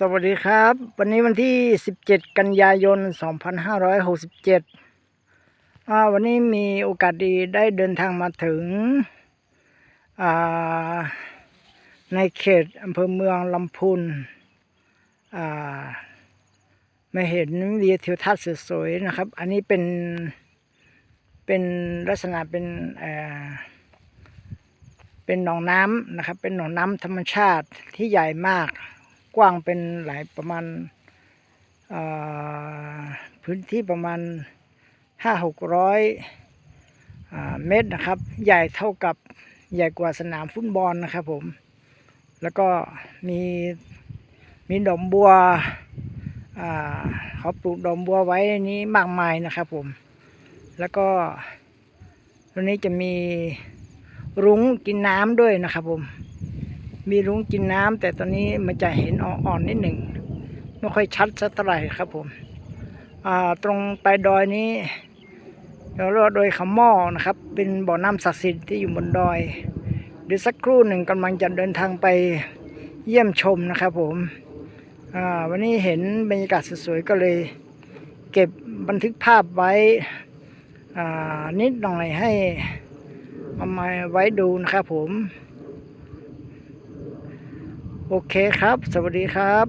สวัสดีครับ วันนี้วันที่ 17 กันยายน 2567อ่าวันนี้มีโอกาสดีได้เดินทางมาถึง ในเขตอำเภอเมืองลำพูนมาเห็นวิวทิวทัศน์สวยๆนะครับ อันนี้เป็น เป็นลักษณะเป็นเป็นหนองน้ำนะครับ เป็นหนองน้ำธรรมชาติที่ใหญ่มาก กว้างเป็นหลายประมาณพื้นที่ประมาณห้าหกร้อยเมตรนะครับ ใหญ่เท่ากับใหญ่กว่าสนามฟุตบอลนะครับผม แล้วก็มีมีดอกบัวเขาปลูกดอกบัวไว้ในนี้มากมายนะครับผม แล้วก็ตรงนี้จะมีรุ้งกินน้ำด้วยนะครับผม มีรุ้งกินน้ำแต่ตอนนี้มันจะเห็นอ่อนๆนิดหนึ่งไม่ค่อยชัดสักเท่าไหร่ครับผมตรงปลายดอยนี้เราเรียกว่าดยขม้อนะครับ เป็นบ่อน้ำศักดิ์สิทธิ์ที่อยู่บนดอยเดี๋ยวสักครู่หนึ่งกำลังจะเดินทางไปเยี่ยมชมนะครับผมวันนี้เห็นบรรยากาศสวยๆก็เลยเก็บบันทึกภาพไว้นิดหน่อยให้เอามาไว้ดูนะครับผม โอเคครับ สวัสดีครับ